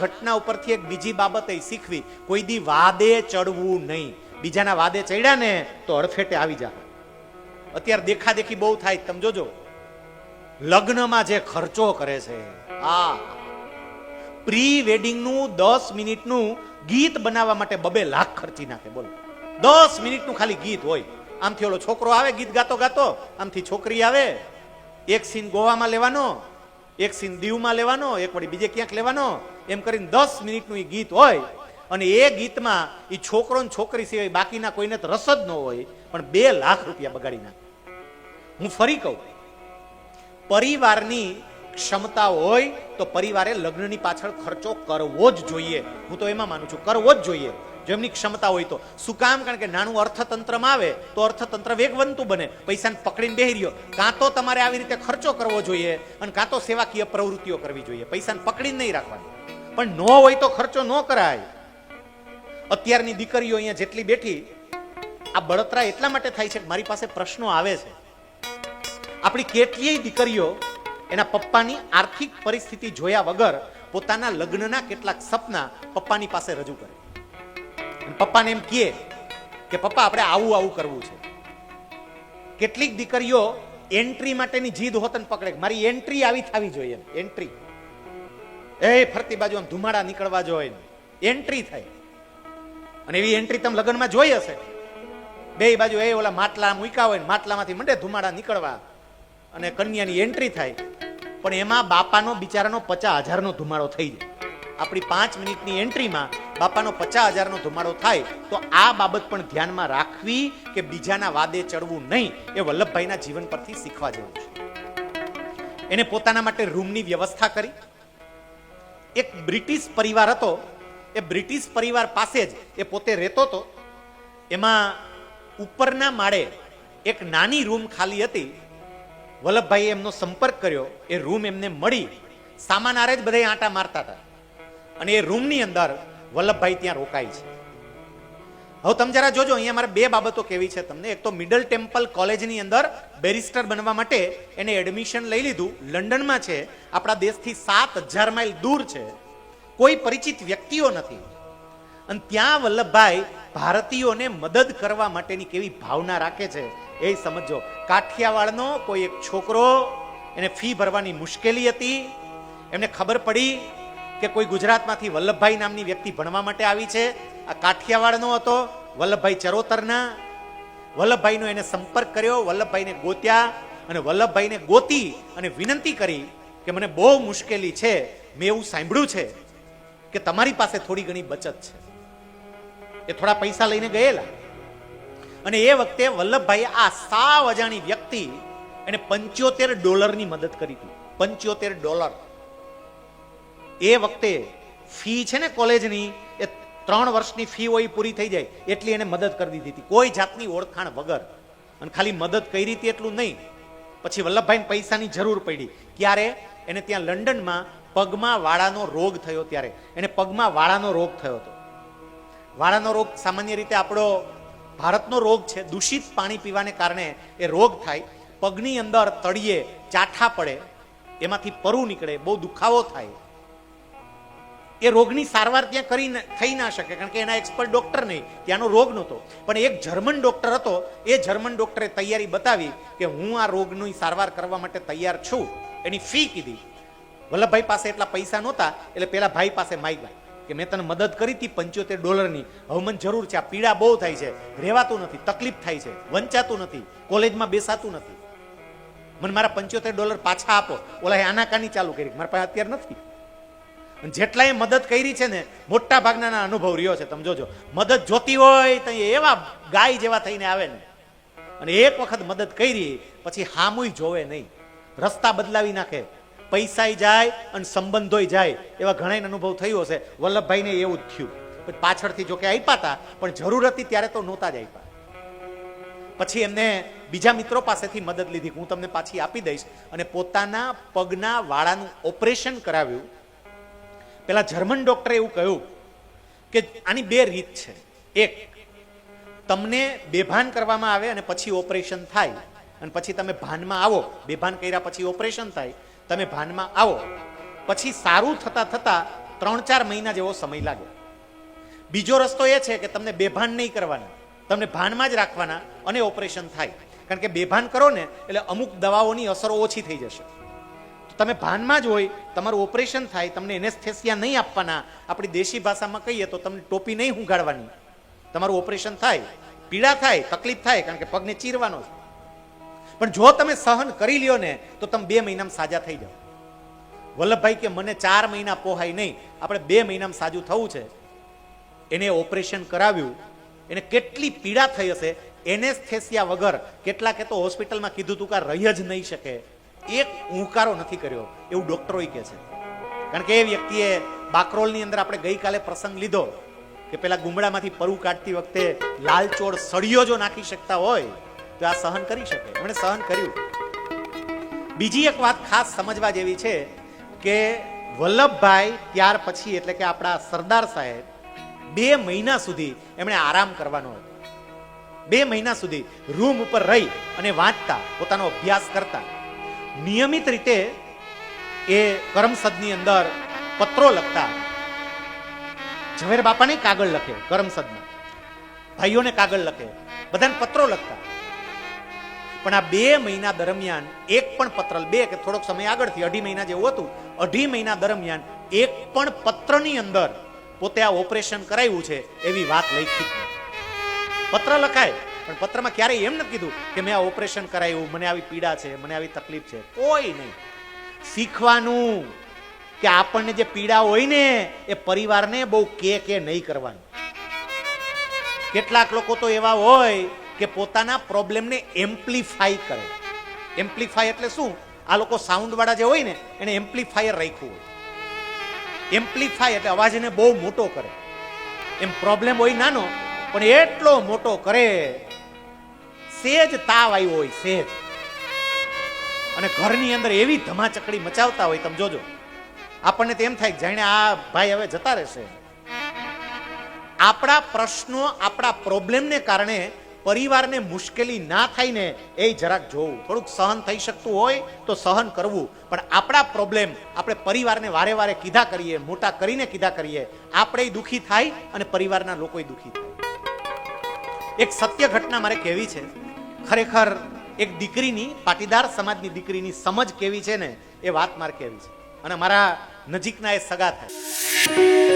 ઘટના ઉપરથી એક બીજી બાબત શીખવી. કોઈ દી વાદે ચડવું નહીં. બીજાના વાદે ચડ્યા ને તો અડફેટે આવી જા. અત્યારે દેખાદેખી બહુ થાય. તમે જોજો. લગ્નમાં જે ખર્ચો કરે છે. આ પ્રી વેડિંગનું દસ મિનિટનું ગીત બનાવવા માટે બબે લાખ ખર્ચી નાખે. બોલો. દસ મિનિટનું ખાલી ગીત હોય. આમથી ઓલો છોકરો આવે, ગીત ગાતો ગાતો. આમથી છોકરી આવે. એક સીન ગોવામાં લેવાનો, એક સીન દીવમાં લેવાનો, એક વળી બીજે ક્યાંક લેવાનો. એમ કરીને દસ મિનિટનું એ ગીત હોય અને એ ગીતમાં એ છોકરો ને છોકરી સિવાય બાકીના કોઈને તો રસ જ ન હોય, પણ બે લાખ રૂપિયા બગાડી નાખે. હું ફરી કહું, પરિવારની ક્ષમતા હોય તો પરિવારે લગ્નની પાછળ ખર્ચો કરવો જ જોઈએ. હું તો એમાં માનું છું, કરવો જ જોઈએ. જેમની ક્ષમતા હોય તો. શું કામ? કારણ કે નાનું અર્થતંત્રમાં આવે તો અર્થતંત્ર વેગવંતું બને. પૈસાને પકડીને બેહી રહ્યો. કાં તો તમારે આવી રીતે ખર્ચો કરવો જોઈએ અને કાં તો સેવાકીય પ્રવૃત્તિઓ કરવી જોઈએ. પૈસાને પકડીને નહીં રાખવાની. પણ ન હોય તો ખર્ચો ન કરાય. અત્યારની દીકરીઓ અહીંયા જેટલી બેઠી, આ બળતરા એટલા માટે થાય છે કે મારી પાસે પ્રશ્નો આવે છે. આપણી કેટલીય દીકરીઓ એના પપ્પાની આર્થિક પરિસ્થિતિ જોયા વગર પોતાના લગ્નના કેટલાક સપના પપ્પાની પાસે રજૂ કરે. પપ્પાને એમ કહે કે, પપ્પા, આપણે આવું આવું કરવું છે. કેટલીક દીકરીઓ એન્ટ્રી માટેની જીદ હોતન પકડે. મારી એન્ટ્રી આવી થવી જોઈએ. એન્ટ્રી. એ ફરતી બાજુ ધુમાડા નીકળવા જોઈએ એન્ટ્રી થાય. અને એવી એન્ટ્રી તમે લગ્નમાં જોઈ હશે. બે બાજુ એ ઓલા માટલા મૂક્યા હોય ને માટલામાંથી મંડે ધુમાડા નીકળવા અને કન્યાની એન્ટ્રી થાય. પણ એમાં બાપાનો, બિચારાનો પચાસ હજારનો ધુમાડો થઈ જાય. આપણી પાંચ મિનિટની એન્ટ્રીમાં બાપાનો પચાસ હજારનો ધુમાડો થાય, તો આ બાબત પણ ધ્યાનમાં રાખવી કે બીજાના વાદે ચડવું નહીં, એ વલ્લભભાઈના જીવન પરથી શીખવા જેવું છે. એને પોતાના માટે રૂમની વ્યવસ્થા કરી એક બ્રિટિશ પરિવાર હતો. એ બ્રિટિશ પરિવાર પાસે જ એ પોતે રહેતો હતો. એમાં ઉપરના માળે એક નાની રૂમ ખાલી હતી. વલ્લભભાઈએ એમનો સંપર્ક કર્યો. એ રૂમ એમને મળી. સામાન આરે જ બધા આંટા મારતા હતા. અને એ રૂમની અંદર વલ્લભભાઈ ત્યાં રોકાય છે. હવે તમે જરા જોજો, અહીંયા મારે બે બાબતો કેવી છે તમને. એક તો મિડલ ટેમ્પલ કોલેજની અંદર બેરિસ્ટર બનવા માટે એને એડમિશન લઈ લીધું. લંડનમાં છે. આપણા દેશથી સાત હજાર માઇલ દૂર છે. કોઈ પરિચિત વ્યક્તિઓ નથી. અને ત્યાં વલ્લભભાઈ ભારતીયોને મદદ કરવા માટેની કેવી ભાવના રાખે છે એ સમજો. કાઠિયાવાડનો કોઈ એક છોકરો એને ફી ભરવાની મુશ્કેલી હતી. એમને ખબર પડી કે કોઈ ગુજરાતમાંથી વલ્લભભાઈ નામની વ્યક્તિ ભણવા માટે આવી છે. આ કાઠિયાવાડનો હતો, વલ્લભભાઈ ચરોતરના. વલ્લભભાઈનો એને સંપર્ક કર્યો, વલ્લભભાઈને ગોત્યા અને વલ્લભભાઈને ગોતી અને વિનંતી કરી કે મને બહુ મુશ્કેલી છે, મેં એવું સાંભળ્યું છે કે તમારી પાસે થોડી ઘણી બચત છે. એ થોડા પૈસા લઈને ગયેલા. અને એ વખતે વલ્લભભાઈ આ સાવ અજાણી વ્યક્તિ એને પંચોતેર ડોલરની મદદ કરી હતી. પંચોતેર ડોલર. એ વખતે ફી છે ને કોલેજની, એ ત્રણ વર્ષની ફી હોય પૂરી થઈ જાય. એટલી એને મદદ કરી દીધી હતી. કોઈ જાતની ઓળખાણ વગર. અને ખાલી મદદ કરી હતી એટલું નહીં. પછી વલ્લભભાઈને પૈસાની જરૂર પડી. ક્યારે? એને ત્યાં લંડનમાં પગમાં વાળાનો રોગ થયો ત્યારે. એને પગમાં વાળાનો રોગ થયો હતો. વાળાનો રોગ સામાન્ય રીતે આપણો ભારતનો રોગ છે. દૂષિત પાણી પીવાને કારણે એ રોગ થાય. પગની અંદર તળિયે ચાઠા પડે. એમાંથી પરુ નીકળે. બહુ દુખાવો થાય. એ રોગની સારવાર ત્યાં કરી થઈ ના શકે, કારણ કે એના એક્સપર્ટ ડોક્ટર નહીં, ત્યાંનો રોગ નહોતો. પણ એક જર્મન ડોક્ટર હતો, એ જર્મન ડોક્ટરે તૈયારી બતાવી કે હું આ રોગની સારવાર કરવા માટે તૈયાર છું. એની ફી કીધી. વલ્લભભાઈ પાસે એટલા પૈસા નહોતા, એટલે પેલા ભાઈ પાસે માગ્યા કે મેં તને મદદ કરી હતી પંચોતેર ડોલરની. હવે જરૂર છે, આ પીડા બહુ થાય છે, રહેવાતું નથી, તકલીફ થાય છે, વંચાતું નથી, કોલેજમાં બેસાતું નથી. મને મારા પંચોતેર ડોલર પાછા આપો. ઓલા આનાકાની ચાલુ કરી. મારા પાસે અત્યારે નથી. અને જેટલાએ મદદ કરી છે ને, મોટા ભાગના અનુભવ રહ્યો છે. તમે જોજો, મદદ જોતી હોય તો એવા ગાય જેવા થઈને આવે ને. અને એક વખત મદદ કરી, પછી હામુય જોવે નહીં. રસ્તા બદલાવી નાખે. પૈસાય જાય અને સંબંધોય જાય. એવા ઘણા અનુભવ થયો હશે. વલ્લભભાઈને એવું જ થયું. પછી પાછળથી જોકે આપ્યા હતા પણ જરૂર હતી ત્યારે તો નહોતા જ આપ્યા પછી એમને બીજા મિત્રો પાસેથી મદદ લીધી. હું તમને પાછી આપી દઈશ. અને પોતાના પગના વાળાનું ઓપરેશન કરાવ્યું. પેલા જર્મન ડોક્ટરે એવું કહ્યું કે આની બે રીત છે. એક, તમને બેભાન કરવામાં આવે અને પછી ઓપરેશન થાય અને પછી તમે ભાનમાં આવો. બેભાન કર્યા પછી ઓપરેશન થાય. તમે ભાનમાં આવો. પછી સારું થતા થતા ત્રણ ચાર મહિના જેવો સમય લાગે. બીજો રસ્તો એ છે કે તમને બેભાન નહીં કરવાના. તમને ભાનમાં જ રાખવાના અને ઓપરેશન થાય. કારણ કે બેભાન કરો ને એટલે અમુક દવાઓની અસરો ઓછી થઈ જશે. તો તમે ભાનમાં જ હોય, તમારું ઓપરેશન થાય, તમને એનેસ્થેસિયા નહીં આપવાના. આપણી દેશી ભાષામાં કહીએ તો તમને ટોપી નહીં હુંગાડવાની. તમારું ઓપરેશન થાય, પીડા થાય, તકલીફ થાય, કારણ કે પગને ચીરવાનો છે. પણ જો તમે સહન કરી લ્યો ને, તો તમે બે મહિનામાં સાજા થઈ જાઓ. વલ્લભભાઈ કે મને ચાર મહિના પોહાય નહીં. આપણે બે મહિનામાં સાજું થવું છે. એને ઓપરેશન કરાવ્યું. એને કેટલી પીડા થઈ હશે? એનેસ્થેસિયા વગર. કેટલાકે તો હોસ્પિટલમાં કીધું તું કે રહી જ નહીં શકે. એક હુંકારો નથી કર્યો, એવું ડોક્ટરોય કહે છે. કારણ કે એ વ્યક્તિએ બાકરોલની અંદર આપણે ગઈકાલે પ્રસંગ લીધો કે પેલા ગુમડામાંથી પરુ કાઢતી વખતે લાલચોળ સળિયો જો નાખી શકતા હોય, તો આ સહન કરી શકે. એમણે સહન કર્યું. બીજી એક વાત ખાસ સમજવા જેવી છે કે વલ્લભભાઈ ત્યાર પછી એટલે કે આપણા સરદાર સાહેબ બે મહિના સુધી એમણે આરામ કરવાનો હતો. બે મહિના સુધી રૂમ ઉપર રહી અને વાંચતા, પોતાનો અભ્યાસ કરતા. નિયમિત રીતે એ કરમસદની અંદર પત્રો લખતા. ઝવેર બાપાને કાગળ લખે કરમસદમાં ભાઈઓને કાગળ લખે, બધાને પત્રો લખતા. પણ આ બે મહિના દરમિયાન એક પણ પત્ર, બે કે થોડોક સમય આગળથી, અઢી મહિના જેવું હતું, અઢી મહિના દરમિયાન એક પણ પત્રની અંદર પોતે આ ઓપરેશન કરાવ્યું છે એવી વાત લખી. પત્ર લખાય. પણ પત્રમાં ક્યારેય એમ નથી કીધું કે મેં આ ઓપરેશન કરાયું, મને આવી પીડા છે, મને આવી તકલીફ છે. કોઈ નહીં. શીખવાનું કે આપણને જે પીડા હોય ને, એ પરિવારને બહુ કે કે નહીં કરવાનું. કેટલાક લોકો તો એવા હોય કે પોતાના પ્રોબ્લેમને એમ્પ્લિફાઈ કરે. એમ્પ્લિફાય એટલે શું? આ લોકો સાઉન્ડવાળા જે હોય ને, એને એમ્પ્લિફાયર રાખ્યું હોય. એમ્પ્લિફાય એટલે અવાજને બહુ મોટો કરે. એમ પ્રોબ્લેમ હોય નાનો, પણ એટલો મોટો કરે સેજ તાવ આવ્યો હોય, સેજ. અને ઘરની અંદર એવી ધમાચકડી મચાવતા હોય, તમે જોજો. આપણને તો એમ થાય જાણે આ ભાઈ હવે જતા રહેશે. આપણા પ્રશ્નો, આપણા પ્રોબ્લેમને કારણે પરિવારને મુશ્કેલી ના થાય ને એ જરાક જોવું. થોડુંક સહન થઈ શકતું હોય તો સહન કરવું. પણ આપણા પ્રોબ્લેમ આપણે પરિવારને વારે વારે કીધા કરીએ, મોટા કરીને કીધા કરીએ, આપણે દુખી થાય અને પરિવારના લોકો દુઃખી થાય. એક સત્ય ઘટના મારે કહેવી છે. ખરેખર એક દીકરીની, પાટીદાર સમાજની દીકરીની સમજ કેવી છે ને એ વાત મારે કેવી છે. અને મારા નજીકના એ સગા થાય.